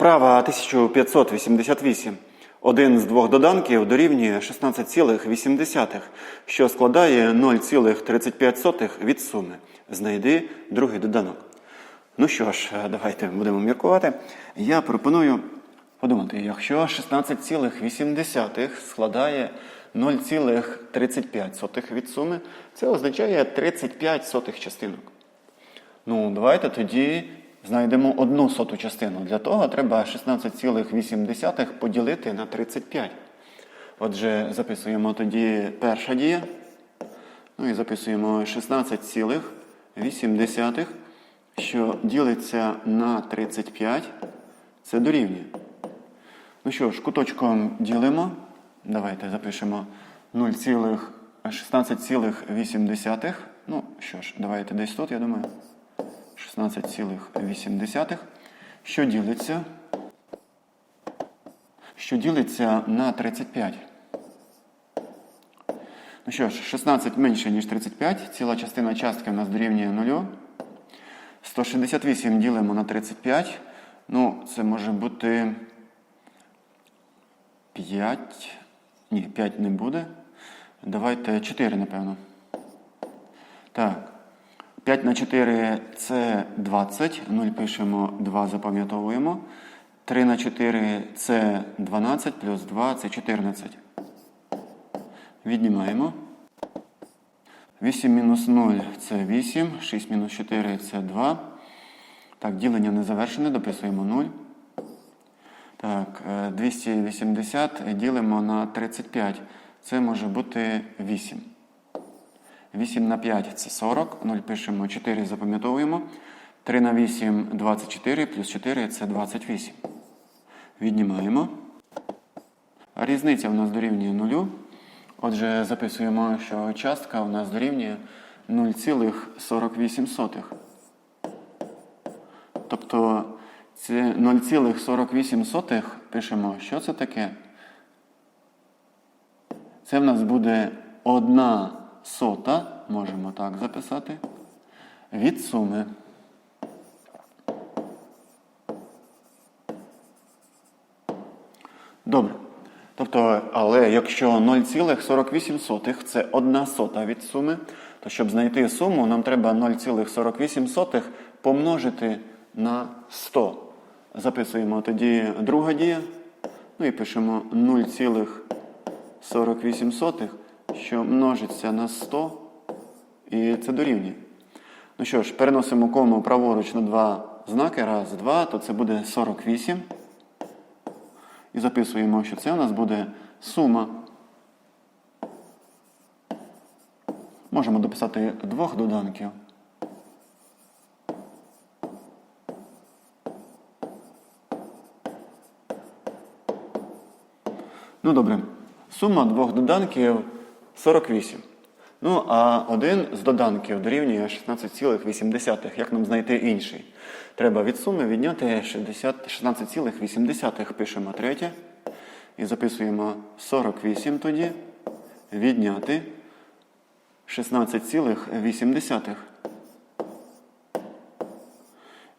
Вправа 1588. Один з двох доданків дорівнює 16,8, що складає 0,35 від суми. Знайди другий доданок. Ну що ж, давайте будемо міркувати. Я пропоную подумати, якщо 16,8 складає 0,35 від суми, це означає 35 сотих частинок. Ну, давайте тоді знайдемо одну соту частину. Для того треба 16,8 поділити на 35. Отже, записуємо тоді перша дія. Ну і записуємо 16,8, що ділиться на 35. Це дорівнює. Ну що ж, куточком ділимо. Давайте запишемо 0,16,8. Ну що ж, давайте десь тут, я думаю. 16,8. Що ділиться? Що ділиться на 35. Ну що ж, 16 менше, ніж 35. Ціла частина частки у нас дорівнює 0. 168 ділимо на 35. Ну, це може бути 5. Ні, 5 не буде. Давайте 4, напевно. Так. 5 на 4 це 20. 0 пишемо, 2 запам'ятовуємо. 3 на 4 це 12, плюс 2 це 14. Віднімаємо. 8 мінус 0 це 8, 6 мінус 4 це 2. Так, ділення не завершене, дописуємо 0. Так, е, 280 ділимо на 35. Це може бути 8. 8 на 5 це 40. 0 пишемо 4, запам'ятовуємо. 3 на 8 24, плюс 4 це 28. Віднімаємо. Різниця у нас дорівнює 0. Отже, записуємо, що частка у нас дорівнює 0,48. Тобто це 0,48 пишемо, що це таке? Це в нас буде одна сота, можемо так записати, від суми. Добре. Тобто, але якщо 0,48 це одна сота від суми, то щоб знайти суму, нам треба 0,48 помножити на 100. Записуємо тоді друга дія. Ну і пишемо 0,48, що множиться на 100, і це дорівнює. Ну що ж, переносимо кому праворуч на два знаки. Раз, два, то це буде 48. І записуємо, що це у нас буде сума. Можемо дописати двох доданків. Ну добре. Сума двох доданків 48. Ну, а один з доданків дорівнює 16,8. Як нам знайти інший? Треба від суми відняти 60 16,8. Пишемо третє. І записуємо 48 тоді. Відняти 16,8.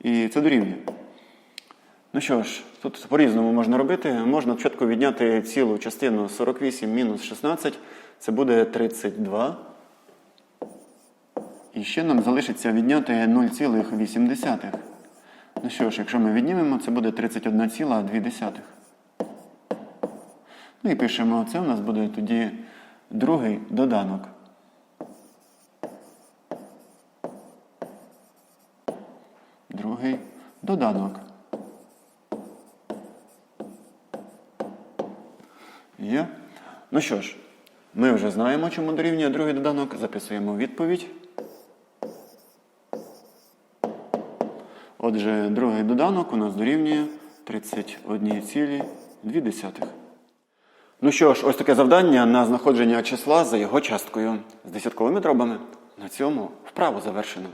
І це дорівнює. Ну що ж, тут по-різному можна робити. Можна чітко відняти цілу частину 48 мінус 16. Це буде 32. І ще нам залишиться відняти 0,8. Ну що ж, якщо ми віднімемо, це буде 31,2. Ну і пишемо, це у нас буде тоді другий доданок. Другий доданок. Є. Ну що ж, ми вже знаємо, чому дорівнює другий доданок. Записуємо відповідь. Отже, другий доданок у нас дорівнює 31,2. Ну що ж, ось таке завдання на знаходження числа за його часткою з десятковими дробами. На цьому вправо завершено.